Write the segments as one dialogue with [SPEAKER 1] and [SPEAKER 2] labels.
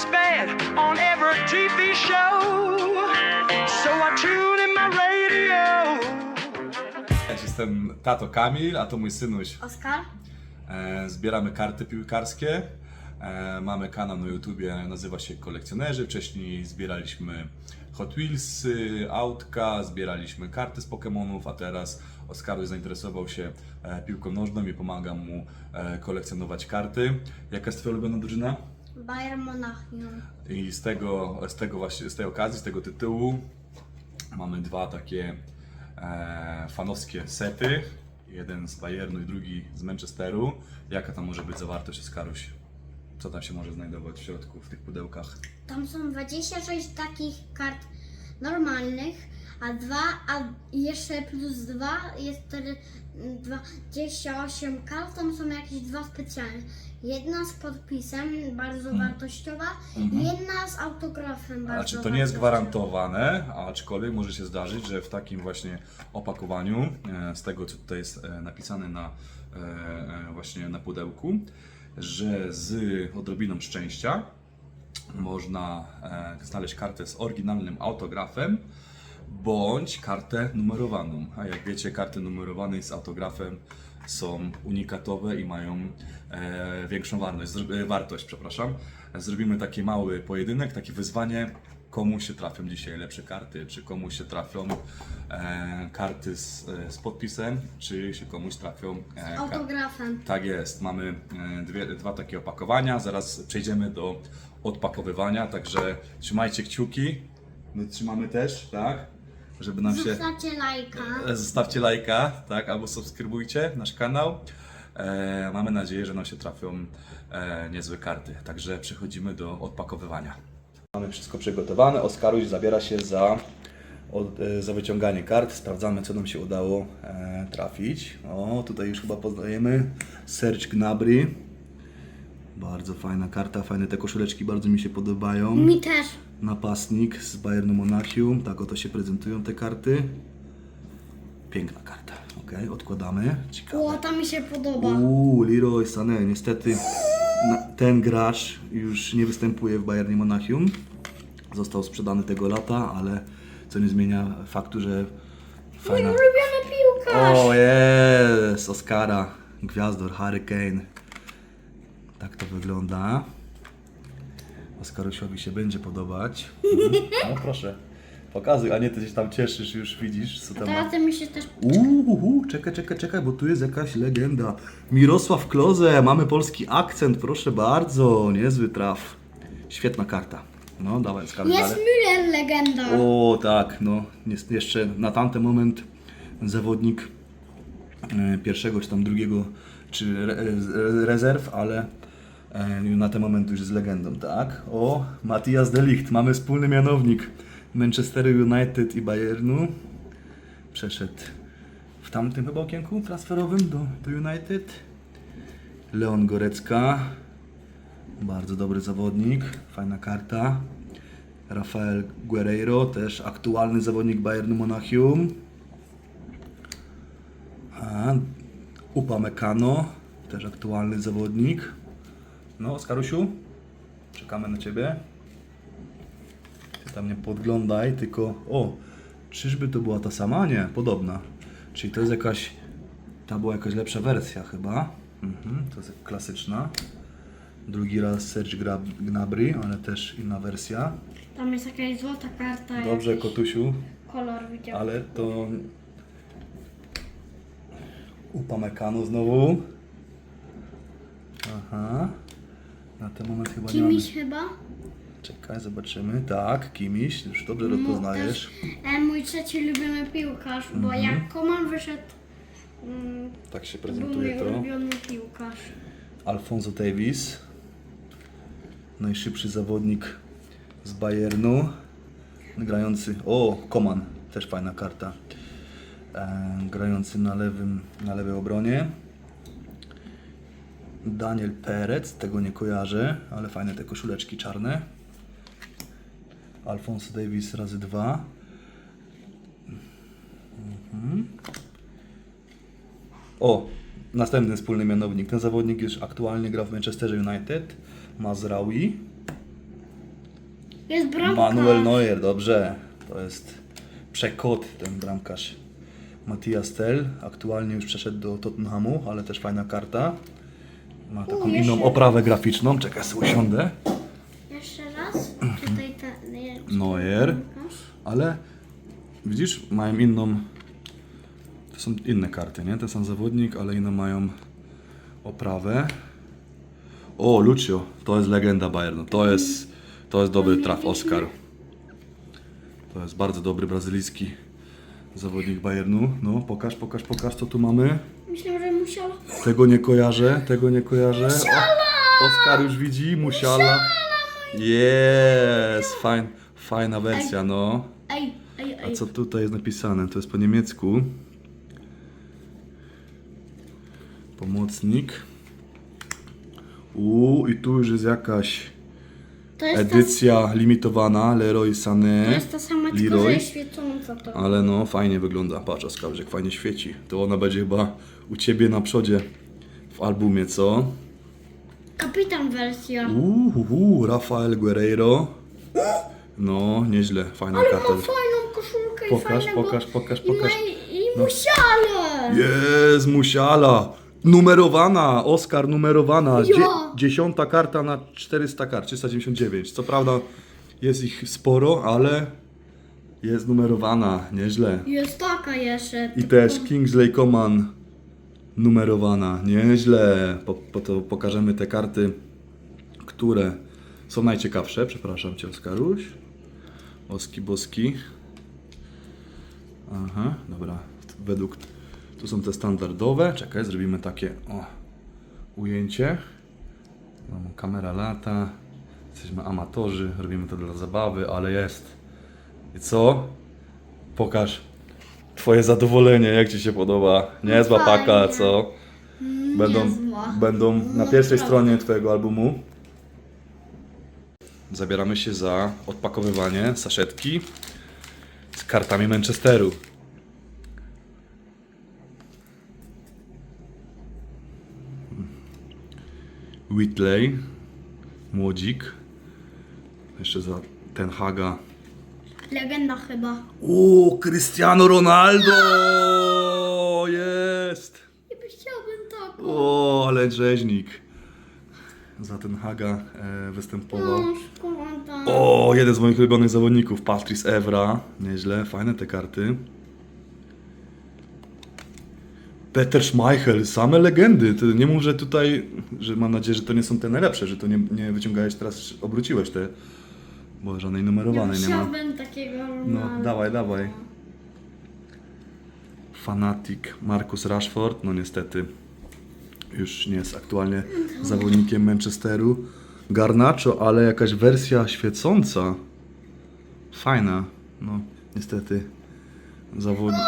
[SPEAKER 1] is bad on every TV show. So I tune in my radio.
[SPEAKER 2] Cześć, jestem tato Kamil, a to mój synuś.
[SPEAKER 3] Oskar?
[SPEAKER 2] E, zbieramy karty piłkarskie. E, mamy kanał na YouTubie, nazywa się Kolekcjonerzy. Wcześniej zbieraliśmy Hot Wheelsy, autka, zbieraliśmy karty z Pokémonów, a teraz Oskaruś zainteresował się e, piłką nożną i pomagam mu kolekcjonować karty. Jaka jest Twoja ulubiona drużyna?
[SPEAKER 3] Bayern Monachium.
[SPEAKER 2] I z tego, z tego właśnie, z tej okazji, z tego tytułu mamy dwa takie e, fanowskie sety. Jeden z Bayernu i drugi z Manchesteru. Jaka tam może być zawartość Oskaruś? Co tam się może znajdować w środku, w tych pudełkach?
[SPEAKER 3] Tam są 26 takich kart normalnych, a dwa, a jeszcze plus dwa jest wtedy 28 kart, tam są jakieś dwa specjalne. Jedna z podpisem, bardzo wartościowa, i jedna z autografem bardzo
[SPEAKER 2] Znaczy, to nie jest
[SPEAKER 3] wartościowa.
[SPEAKER 2] gwarantowane, aczkolwiek może się zdarzyć, że w takim właśnie opakowaniu, e, z tego co tutaj jest e, napisane na, e, e, właśnie na pudełku, że z odrobiną szczęścia można e, znaleźć kartę z oryginalnym autografem bądź kartę numerowaną. A jak wiecie, karty numerowane z autografem są unikatowe i mają e, większą wartość, e, wartość. Przepraszam. Zrobimy taki mały pojedynek, takie wyzwanie. Komu się trafią dzisiaj lepsze karty, czy komuś się trafią e, karty z, e, z podpisem, czy się komuś trafią e.
[SPEAKER 3] Autografem.
[SPEAKER 2] Tak jest, mamy e, dwie, dwa takie opakowania. Zaraz przejdziemy do odpakowywania, także trzymajcie kciuki. My trzymamy też, tak? Żeby nam się.
[SPEAKER 3] Zostawcie lajka.
[SPEAKER 2] E, Zostawcie lajka, tak, albo subskrybujcie nasz kanał. E, mamy nadzieję, że nam się trafią e, niezłe karty. Także przechodzimy do odpakowywania. Mamy wszystko przygotowane. Oskaruś zabiera się za, od, e, za wyciąganie kart. Sprawdzamy, co nam się udało e, trafić. O, tutaj już chyba poznajemy Serge Gnabry. Bardzo fajna karta, fajne te koszuleczki, bardzo mi się podobają.
[SPEAKER 3] Mi też.
[SPEAKER 2] Napastnik z Bayernu Monachium. Tak oto się prezentują te karty. Piękna karta. Ok, odkładamy. Ciekawe.
[SPEAKER 3] O, to mi się podoba.
[SPEAKER 2] Uuu, Leroy Sané. Niestety na, ten gracz już nie występuje w Bayernie Monachium. Został sprzedany tego lata, ale co nie zmienia faktu, że fajna...
[SPEAKER 3] Ulubiony piłkarz.
[SPEAKER 2] O jest! Oscara, Gwiazdor, Hurricane. Tak to wygląda. Oskarusiowi się będzie podobać. Mhm. No proszę, pokazuj, a nie ty się tam cieszysz, już widzisz co tam ma.
[SPEAKER 3] Teraz mi się też
[SPEAKER 2] Uuu, czekaj, czekaj, czekaj, bo tu jest jakaś legenda. Mirosław Kloze, mamy polski akcent, proszę bardzo, niezły traf. Świetna karta. No, dawaj, skaluj
[SPEAKER 3] Jest
[SPEAKER 2] dalej.
[SPEAKER 3] Müller legenda.
[SPEAKER 2] O tak, no jest jeszcze na tamten moment zawodnik e, pierwszego czy tam drugiego czy re, re, rezerw, ale e, na ten moment już jest legendą, tak? O, Matthias de Ligt, mamy wspólny mianownik Manchester United i Bayernu. Przeszedł w tamtym chyba okienku transferowym do, do United. Leon Gorecka, bardzo dobry zawodnik, fajna karta. Rafael Guerreiro, też aktualny zawodnik Bayernu Monachium. A, Upamecano, też aktualny zawodnik. No, Skarusiu, czekamy na Ciebie. Ty tam nie podglądaj, tylko... O, czyżby to była ta sama? Nie, podobna. Czyli to jest jakaś... Ta była jakaś lepsza wersja chyba. Mhm, to jest klasyczna. Drugi raz Serge Gnabry, ale też inna wersja.
[SPEAKER 3] Tam jest jakaś złota karta.
[SPEAKER 2] Dobrze,
[SPEAKER 3] jakiś
[SPEAKER 2] kotusiu,
[SPEAKER 3] kolor widział.
[SPEAKER 2] ale to upamekano znowu. Aha. Na ten moment chyba nie mamy.
[SPEAKER 3] Kimiś chyba?
[SPEAKER 2] Czekaj, zobaczymy. Tak, Kimiś, już dobrze rozpoznajesz.
[SPEAKER 3] Też, e, mój trzeci ulubiony piłkarz, bo
[SPEAKER 2] Mhm.
[SPEAKER 3] jak Koman wyszedł, mm,
[SPEAKER 2] Tak się
[SPEAKER 3] to był
[SPEAKER 2] prezentuje
[SPEAKER 3] mój
[SPEAKER 2] to.
[SPEAKER 3] ulubiony piłkarz.
[SPEAKER 2] Alfonso Davis. Najszybszy zawodnik z Bayernu. Grający. O, Koman. Też fajna karta. E, grający na lewym, na lewej obronie. Daniel Perec, tego nie kojarzę, ale fajne te koszuleczki czarne. Alfonso Davis razy dwa. Mhm. O, następny wspólny mianownik. Ten zawodnik już aktualnie gra w Manchester United. Mazraoui.
[SPEAKER 3] Jest bramka.
[SPEAKER 2] Manuel Neuer, dobrze. To jest przekot, ten bramkarz. Matthias Tell, aktualnie już przeszedł do Tottenhamu, ale też fajna karta. Ma taką
[SPEAKER 3] U, jeszcze-
[SPEAKER 2] inną oprawę graficzną. Czekaj, sobie usiądę.
[SPEAKER 3] Jeszcze raz. Tutaj bramkarz.
[SPEAKER 2] Ale widzisz, mają inną. To są inne karty, nie? Ten sam zawodnik, ale inną mają oprawę. O, Lucio, to jest legenda Bayernu. To jest, to jest dobry traf, Oscar. To jest bardzo dobry brazylijski zawodnik Bayernu. No, pokaż, pokaż, pokaż, co tu mamy.
[SPEAKER 3] Myślę, że musiał.
[SPEAKER 2] Tego nie kojarzę, tego nie kojarzę. O, Oskar już widzi, Musiala. Jest, fajn, fajna wersja, no.
[SPEAKER 3] Ej, ej,
[SPEAKER 2] A
[SPEAKER 3] ej.
[SPEAKER 2] co tutaj jest napisane? To jest po niemiecku. Pomocnik. Uuu, i tu już jest jakaś
[SPEAKER 3] To jest, ta,
[SPEAKER 2] edycja limitowana, Leroy
[SPEAKER 3] to
[SPEAKER 2] Sané.
[SPEAKER 3] jest ta sama, tylko że jest świecąca to.
[SPEAKER 2] Ale no, fajnie wygląda. Patrz, Oskar, jak fajnie świeci. To ona będzie chyba u Ciebie na przodzie w albumie, co?
[SPEAKER 3] Kapitan wersja.
[SPEAKER 2] Uuu, Rafael Guerreiro. No, nieźle, fajna
[SPEAKER 3] Ale
[SPEAKER 2] karta.
[SPEAKER 3] ma fajną koszulkę i
[SPEAKER 2] Pokaż,
[SPEAKER 3] fajnego...
[SPEAKER 2] pokaż, pokaż,
[SPEAKER 3] I,
[SPEAKER 2] pokaż.
[SPEAKER 3] ma, i
[SPEAKER 2] No.
[SPEAKER 3] musiale!
[SPEAKER 2] Jest, musiala. Numerowana, Oscar numerowana. Dzie-
[SPEAKER 3] Ja.
[SPEAKER 2] dziesiąta karta na 400 kart, 399. Co prawda jest ich sporo, ale jest numerowana, nieźle.
[SPEAKER 3] Jest taka jeszcze.
[SPEAKER 2] I też Kingsley Coman numerowana, nieźle. Po, po to pokażemy te karty, które są najciekawsze. Przepraszam Cię, Oskaruś. Oski boski. Aha, dobra. Według. Tu są te standardowe. Czekaj, zrobimy takie o, ujęcie. No, kamera lata. Jesteśmy amatorzy, robimy to dla zabawy, ale jest. I co? Pokaż Twoje zadowolenie, jak Ci się podoba. Niezła
[SPEAKER 3] Fajnie.
[SPEAKER 2] paka, co? Będą,
[SPEAKER 3] Niezła.
[SPEAKER 2] będą na
[SPEAKER 3] No
[SPEAKER 2] pierwszej
[SPEAKER 3] prawda.
[SPEAKER 2] stronie Twojego albumu. Zabieramy się za odpakowywanie saszetki z kartami Manchesteru. Whitley, młodzik. Jeszcze za Ten Haga.
[SPEAKER 3] Legenda chyba.
[SPEAKER 2] O, Cristiano Ronaldo! Jest!
[SPEAKER 3] By chciałbym taką.
[SPEAKER 2] O, ale rzeźnik. Za Ten Haga e, występował.
[SPEAKER 3] No, szkoda.
[SPEAKER 2] O, jeden z moich ulubionych zawodników, Patrice Evra. Nieźle, fajne te karty. Peter Schmeichel, same legendy. Ty nie mów, że tutaj, że mam nadzieję, że to nie są te najlepsze, że to nie, nie wyciągałeś teraz, obróciłeś te, bo żadnej numerowanej nie ma.
[SPEAKER 3] chciałbym takiego
[SPEAKER 2] No,
[SPEAKER 3] Ronaldo.
[SPEAKER 2] dawaj, dawaj. Fanatic Marcus Rashford, no niestety już nie jest aktualnie zawodnikiem Manchesteru. Garnacho, ale jakaś wersja świecąca. Fajna. No, niestety zawodnik.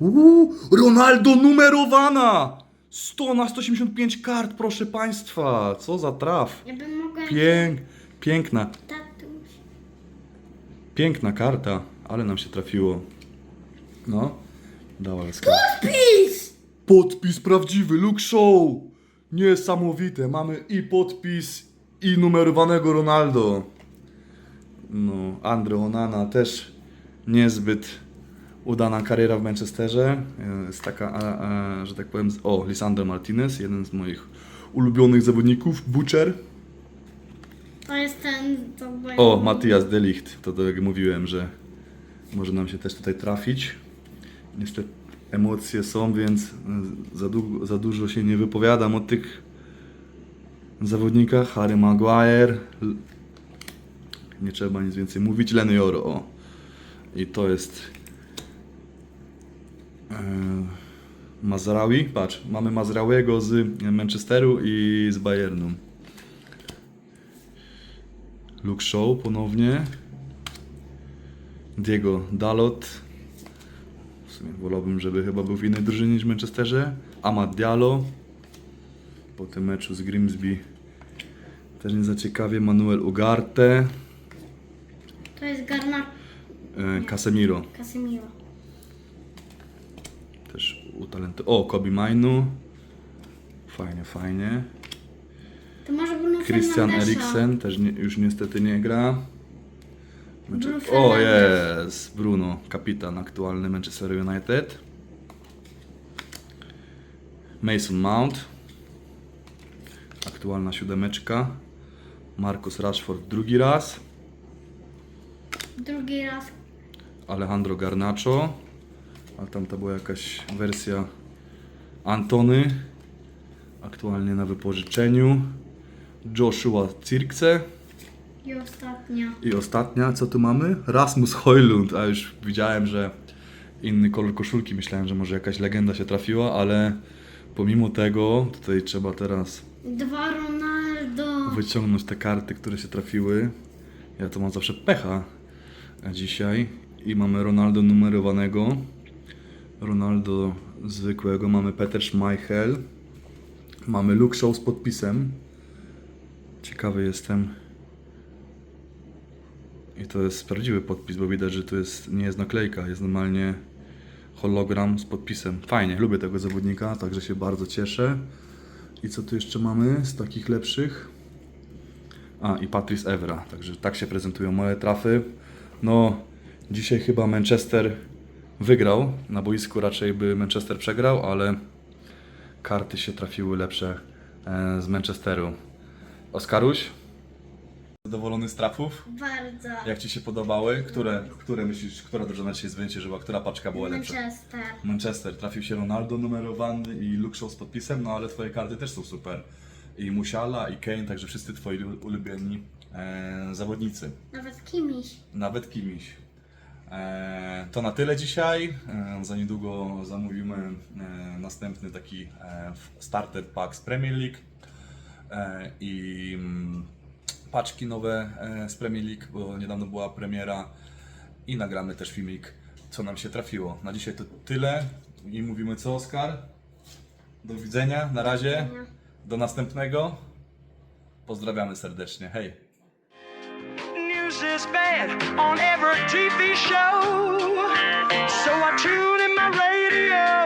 [SPEAKER 2] Uuu, Ronaldo numerowana! 100 na 185 kart, proszę Państwa. Co za traf.
[SPEAKER 3] Ja bym mogła...
[SPEAKER 2] Pięk, piękna.
[SPEAKER 3] Tatuś.
[SPEAKER 2] Piękna karta, ale nam się trafiło. No, dawaj skar.
[SPEAKER 3] PiS!
[SPEAKER 2] Podpis prawdziwy, Luke Show! Niesamowite, mamy i podpis, i numerowanego Ronaldo. No, Andre Onana też niezbyt udana kariera w Manchesterze. Jest taka, a, a, że tak powiem, z- o, Lisandro Martinez, jeden z moich ulubionych zawodników, Butcher.
[SPEAKER 3] To jest ten... To
[SPEAKER 2] O, Matthias Delicht, to tak jak mówiłem, że może nam się też tutaj trafić. Niestety emocje są, więc y, za, długo, za dużo się nie wypowiadam o tych zawodnikach. Harry Maguire, nie trzeba nic więcej mówić, Lenny Joro, o. I to jest e, Mazraoui, patrz, mamy Mazraouiego z Manchesteru i z Bayernu. Luke Shaw ponownie. Diego Dalot. W sumie wolałbym, żeby chyba był w innej drużynie niż w Manchesterze. Amad Diallo. Po tym meczu z Grimsby też nie za ciekawie. Manuel Ugarte.
[SPEAKER 3] To jest Garna...
[SPEAKER 2] E, Casemiro.
[SPEAKER 3] Casemiro.
[SPEAKER 2] Też utalenty. O, Kobe Mainu. Fajnie, fajnie.
[SPEAKER 3] To może Bruno
[SPEAKER 2] Christian
[SPEAKER 3] Fernandesza.
[SPEAKER 2] Eriksen też nie, już niestety nie gra.
[SPEAKER 3] Bruno
[SPEAKER 2] o
[SPEAKER 3] Fernandes.
[SPEAKER 2] jest, Bruno, kapitan aktualny Manchester United. Mason Mount, aktualna siódemeczka. Marcus Rashford drugi raz.
[SPEAKER 3] Drugi raz.
[SPEAKER 2] Alejandro Garnacho, a tam to była jakaś wersja Antony, aktualnie na wypożyczeniu. Joshua Cirkce.
[SPEAKER 3] I ostatnia.
[SPEAKER 2] I ostatnia, co tu mamy? Rasmus Hojlund, a już widziałem, że inny kolor koszulki, myślałem, że może jakaś legenda się trafiła, ale pomimo tego, tutaj trzeba teraz
[SPEAKER 3] Dwa Ronaldo.
[SPEAKER 2] wyciągnąć te karty, które się trafiły. Ja to mam zawsze pecha a dzisiaj. I mamy Ronaldo numerowanego. Ronaldo zwykłego. Mamy Peter Schmeichel. Mamy Luke Shaw z podpisem. Ciekawy jestem. I to jest prawdziwy podpis, bo widać, że to jest, nie jest naklejka, jest normalnie hologram z podpisem. Fajnie, lubię tego zawodnika, także się bardzo cieszę. I co tu jeszcze mamy z takich lepszych? A, i Patrice Evra. Także tak się prezentują moje trafy. No, dzisiaj chyba Manchester wygrał. Na boisku raczej by Manchester przegrał, ale karty się trafiły lepsze e, z Manchesteru. Oskaruś? Zadowolony z trafów?
[SPEAKER 3] Bardzo.
[SPEAKER 2] Jak Ci się podobały? Które, które myślisz, która drużyna Ci się zwyciężyła? Która paczka była lepsza?
[SPEAKER 3] Manchester.
[SPEAKER 2] Manchester, trafił się Ronaldo numerowany i Luke Shaw z podpisem, no ale Twoje karty też są super. I Musiala, i Kane, także wszyscy Twoi ulubieni e, zawodnicy.
[SPEAKER 3] Nawet Kimiś.
[SPEAKER 2] Nawet kimiś. E, to na tyle dzisiaj. E, za niedługo zamówimy e, następny taki starter pack z Premier League i mm, paczki nowe z Premier League, bo niedawno była premiera i nagramy też filmik, co nam się trafiło. Na dzisiaj to tyle i mówimy co, Oskar? Do widzenia, na razie, do następnego. Pozdrawiamy serdecznie, hej!
[SPEAKER 1] This is bad on every TV show. So I tune in my radio.